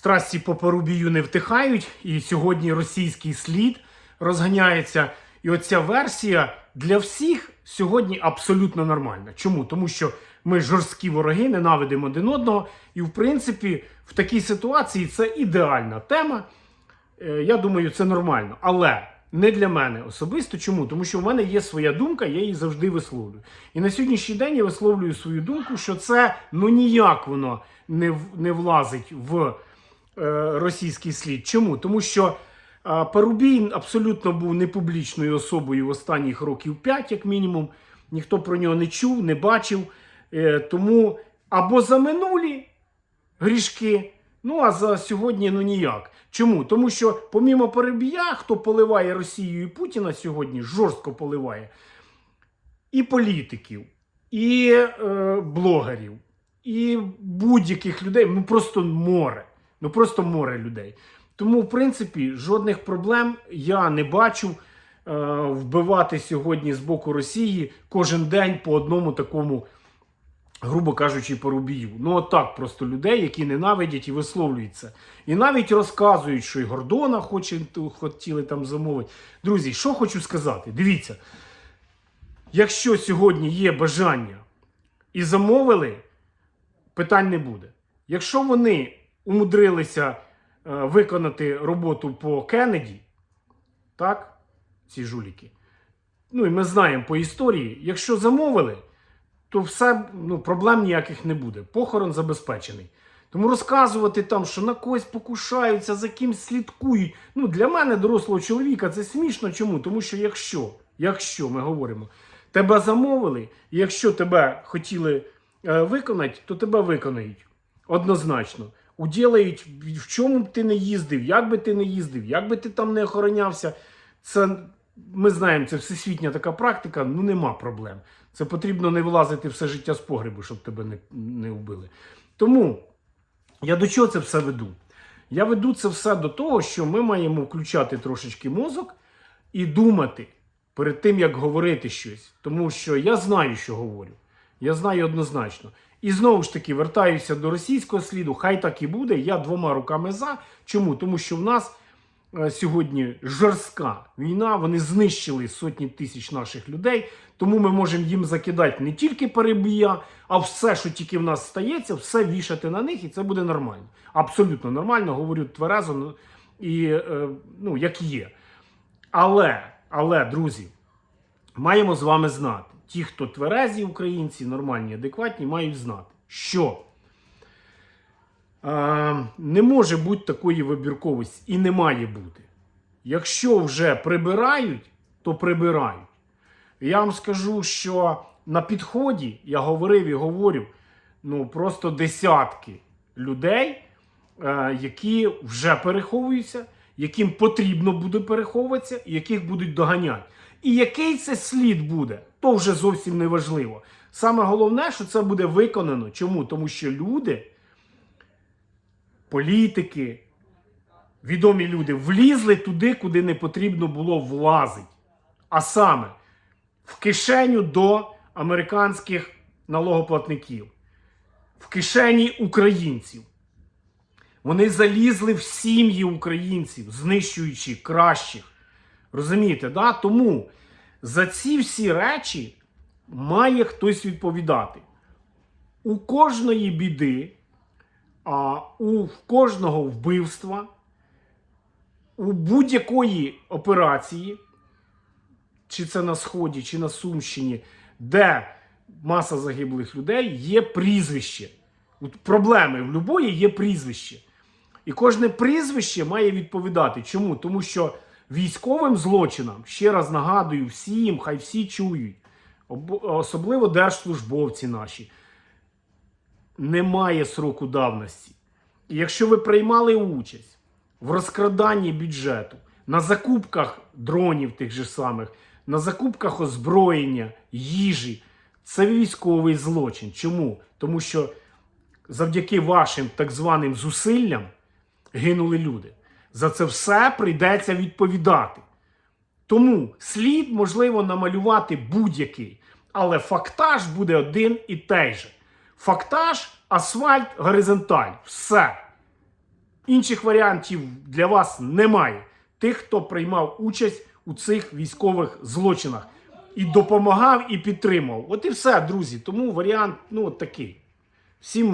Страсті по Порубію не втихають, і сьогодні російський слід розганяється. І оця версія для всіх сьогодні абсолютно нормальна. Чому? Тому що ми жорсткі вороги, ненавидимо один одного. І, в принципі, в такій ситуації це ідеальна тема. Е, Я думаю, це нормально. Але не для мене особисто. Чому? Тому що в мене є своя думка, я її завжди висловлюю. І на сьогоднішній день я висловлюю свою думку, що це ну ніяк воно не, не влазить в російський слід. Чому? Тому що е, Парубій абсолютно був непублічною особою в останніх років 5, як мінімум. Ніхто про нього не чув, не бачив. Е, тому або за минулі грішки. Ну а за сьогодні ну ніяк. Чому? Тому що, помімо Парубія, хто поливає Росію і Путіна сьогодні, жорстко поливає, і політиків, і е, блогерів, і будь-яких людей, ну просто море. Ну просто море людей. Тому, в принципі, жодних проблем я не бачу е, вбивати сьогодні з боку Росії кожен день по одному такому грубо кажучи, порубію. Ну, отак просто людей, які ненавидять і висловлюються. І навіть розказують, що і Гордона хоче, хотіли там замовити. Друзі, що хочу сказати? Дивіться, якщо сьогодні є бажання і замовили, питань не буде. Якщо вони умудрилися е, виконати роботу по Кеннеді, так, ці жуліки, ну і ми знаємо по історії, якщо замовили, то все ну, проблем ніяких не буде. Похорон забезпечений. Тому розказувати там, що на когось покушаються, за кимсь слідкують. Ну, для мене, дорослого чоловіка, це смішно. Чому? Тому що якщо, якщо ми говоримо, тебе замовили, якщо тебе хотіли е, виконати, то тебе виконають. Однозначно. Уділають, в чому б ти не їздив, як би ти не їздив, як би ти там не охоронявся. Це ми знаємо, це всесвітня така практика, ну нема проблем. Це потрібно не вилазити все життя з погребу, щоб тебе не, не вбили. Тому я до чого це все веду? Я веду це все до того, що ми маємо включати трошечки мозок і думати перед тим, як говорити щось. Тому що я знаю, що говорю. Я знаю однозначно. І знову ж таки вертаюся до російського сліду. Хай так і буде. Я двома руками за. Чому? Тому що в нас е, сьогодні жорстка війна. Вони знищили сотні тисяч наших людей. Тому ми можемо їм закидати не тільки перебія, а все, що тільки в нас стається, все вішати на них, і це буде нормально. Абсолютно нормально, говорю тверезо ну, і е, ну, як є. Але, але, друзі, маємо з вами знати. Ті, хто тверезі українці, нормальні, адекватні, мають знати, що е, не може бути такої вибірковості і не має бути. Якщо вже прибирають, то прибирають. Я вам скажу, що на підході я говорив і говорю ну просто десятки людей, е, які вже переховуються, яким потрібно буде переховуватися, яких будуть доганяти. І який це слід буде, то вже зовсім не важливо. Саме головне, що це буде виконано. Чому? Тому що люди, політики, відомі люди влізли туди, куди не потрібно було влазити. А саме в кишеню до американських налогоплатників, в кишені українців. Вони залізли в сім'ї українців, знищуючи кращих. Розумієте, да? Тому за ці всі речі має хтось відповідати. У кожної біди, а у кожного вбивства, у будь-якої операції, чи це на Сході, чи на Сумщині, де маса загиблих людей, є прізвище. Проблеми в любої є прізвище. І кожне прізвище має відповідати. Чому? Тому що військовим злочинам, ще раз нагадую всім, хай всі чують, особливо держслужбовці наші, немає сроку давності. І якщо ви приймали участь в розкраданні бюджету, на закупках дронів тих же самих, на закупках озброєння, їжі, це військовий злочин. Чому? Тому що завдяки вашим так званим зусиллям гинули люди. За це все прийдеться відповідати. Тому слід можливо намалювати будь-який, але фактаж буде один і той же. Фактаж, асфальт, горизонталь. Все. Інших варіантів для вас немає. Тих, хто приймав участь у цих військових злочинах і допомагав, і підтримав. От і все, друзі. Тому варіант ну от такий. Всім